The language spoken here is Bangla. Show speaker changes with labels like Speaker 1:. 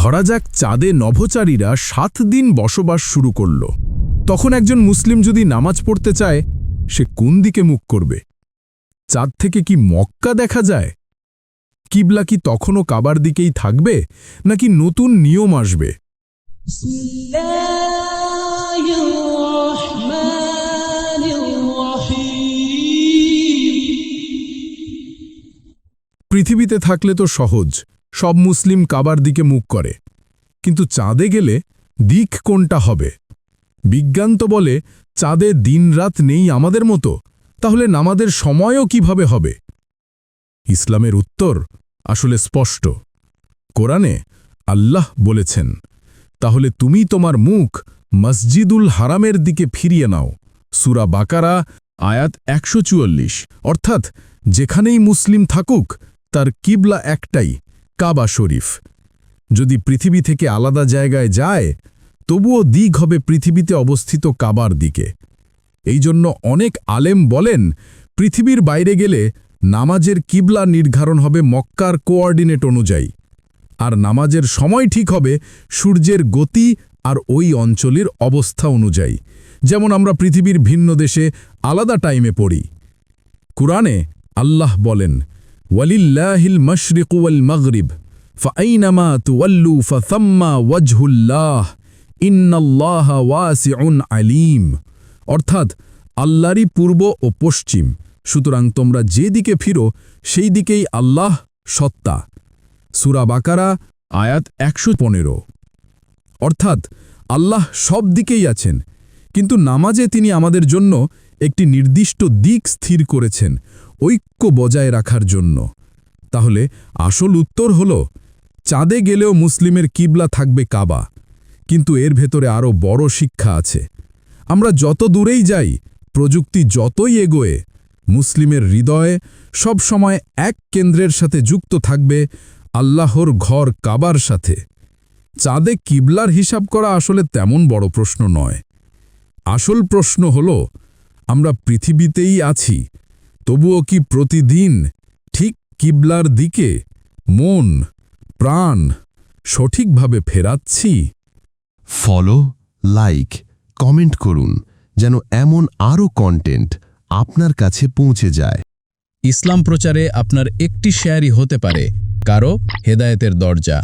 Speaker 1: ধরা যাক চাঁদে নভোচারীরা সাত দিন বসবাস শুরু করল। তখন একজন মুসলিম যদি নামাজ পড়তে চায়, সে কোন দিকে মুখ করবে? চাঁদ থেকে কি মক্কা দেখা যায়? কিবলা কি তখনও কাবার দিকেই থাকবে, নাকি নতুন নিয়ম আসবে? পৃথিবীতে থাকলে তো সহজ। সব মুসলিম কাবার দিকে মুখ করে। কিন্তু চাঁদে গেলে দিক কোনটা হবে? বিজ্ঞান তো বলে, চাঁদে দিনরাত নেই আমাদের মতো, তাহলে নামাদের সময়ও কীভাবে হবে? ইসলামের উত্তর আসলে স্পষ্ট। কোরআনে আল্লাহ বলেছেন, তাহলে তুমি তোমার মুখ মসজিদুল হারামের দিকে ফিরিয়ে নাও। সুরা বাকারা, আয়াত একশো চুয়াল্লিশ। অর্থাৎ, যেখানেই মুসলিম থাকুক, তার কিবলা একটাই কাবা শরীফ। যদি পৃথিবী থেকে আলাদা জায়গায় যায়, তবুও দিক হবে পৃথিবীতে অবস্থিত কাবার দিকে। এই জন্য অনেক আলেম বলেন, পৃথিবীর বাইরে গেলে নামাজের কিবলা নির্ধারণ হবে মক্কার কোঅর্ডিনেট অনুযায়ী। আর নামাজের সময় ঠিক হবে সূর্যের গতি আর ওই অঞ্চলের অবস্থা অনুযায়ী। যেমন আমরা পৃথিবীর ভিন্ন দেশে আলাদা টাইমে পড়ি। কুরআনে আল্লাহ বলেন ওয়ালিল্লাহিল মশরিক ওয়াল মগরিব ফাইনামা তুওয়াল্লু ফাসাম্মা ওয়াজহুল্লাহ, ইন্নাল্লাহ ওয়াসিউন আলিম। অর্থাৎ আল্লাহরই পূর্ব ও পশ্চিম, সুতরাং তোমরা যে দিকে ফিরো, সেই দিকেই আল্লাহ সত্তা। সুরা বাকারা, আয়াত একশো পনেরো। অর্থাৎ আল্লাহ সব দিকেই আছেন, কিন্তু নামাজে তিনি আমাদের জন্য একটি নির্দিষ্ট দিক স্থির করেছেন ঐক্য বজায় রাখার জন্য। তাহলে আসল উত্তর হল, চাঁদে গেলেও মুসলিমের কিবলা থাকবে কাবা। কিন্তু এর ভেতরে আরও বড় শিক্ষা আছে। আমরা যত দূরেই যাই, প্রযুক্তি যতই এগোয়ে, মুসলিমের হৃদয়ে সব সময় এক কেন্দ্রের সাথে যুক্ত থাকবে আল্লাহর ঘর কাবার সাথে। চাঁদে কিবলার হিসাব করা আসলে তেমন বড় প্রশ্ন নয়। আসল প্রশ্ন হল, আমরা পৃথিবীতেই আছি তবুও কি প্রতিদিন ঠিক কিবলার দিকে মন প্রাণ সঠিকভাবে ফেরাচ্ছি?
Speaker 2: ফলো লাইক কমেন্ট করুন যেন এমন আরও কন্টেন্ট আপনার কাছে পৌঁছে যায়।
Speaker 3: ইসলাম প্রচারে আপনার একটি শেয়ারই হতে পারে কারও হেদায়েতের দরজা।